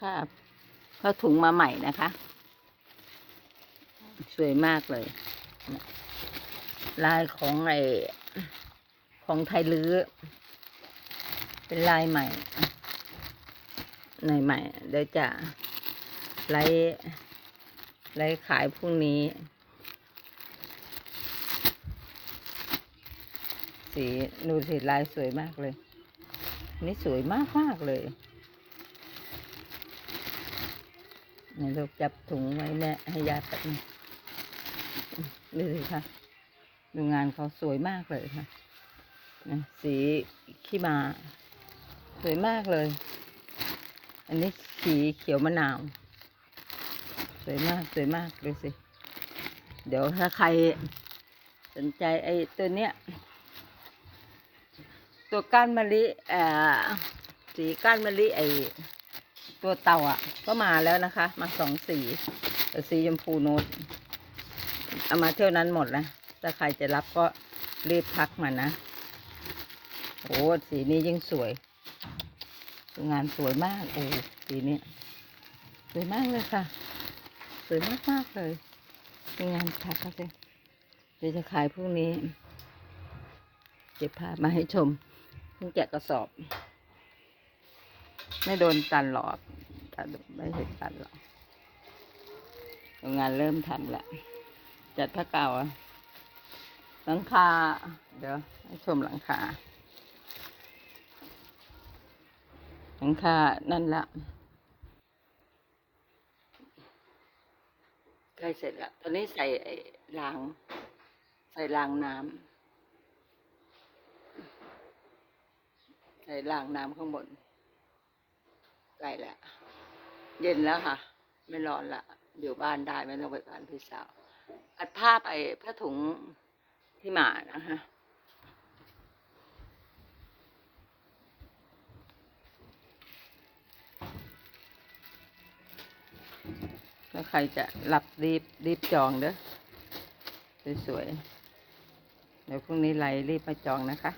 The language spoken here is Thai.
ค่ะเขาถุงมาใหม่นะคะ สวยมากเลย ลายของไอของไทยลื้อ เป็นลายใหม่ในใหม่เดี๋ยวจะไลฟ์ไลฟ์ขายพรุ่งนี้ สีดูสิลายสวยมากเลย นี่สวยมากมากเลยไห นลูกจับถุงไว้แม่ให้ยาแป๊บนึงดูสิค่ะ ดูงานเขาสวยมากเลยค่ะนะสีขี้มา สวยมากเลย อันนี้สีเขียวมะนาว สวยมากสวยมากดูสิ เดี๋ยวถ้าใครสนใจไอ้ตัวเนี้ย ตัวก้านมะลิเอ่อสีก้านมะลิไอ ตัวเต่าอะ ก็มาแล้วนะคะ มาสองสีแต่สีชมพูโนตเอามาเที่ยวนั้นหมดแล้วถ้าใครจะรับก็รีบทักมานะโอ้สีนี้ยิ่งสวย งานสวยมากโอ้สีนี้สวยมากเลยค่ะ สวยมากมากๆเลยมีงานทักก็สิเดี๋ยวจะขายพรุ่งนี้ เก็บภาพมาให้ชมเพิ่งแกะกระสอบ ไม่โดนตันหรอกตันไม่เห็นตันหรอกโรงงานเริ่มทำแล้วจัดผ้าเก่าหลังคา เดี๋ยวให้ชมหลังคาหลังคา นั่นละใกล้เสร็จแล้วตอนนี้ใส่ราง ใส่รางน้ำใส่รางน้ำข้างบน ใกล้แล้วเย็นแล้วค่ะ ไม่ร้อนละอยู่บ้านได้ไม่ต้องไปบ้านพี่สาว อัดผ้าไปผ้าถุงที่หมานะคะถ้าใครจะรับรีบรีบจองเด้อสวยๆเดี๋ยวพรุ่งนี้ไลรีบมาจองนะคะ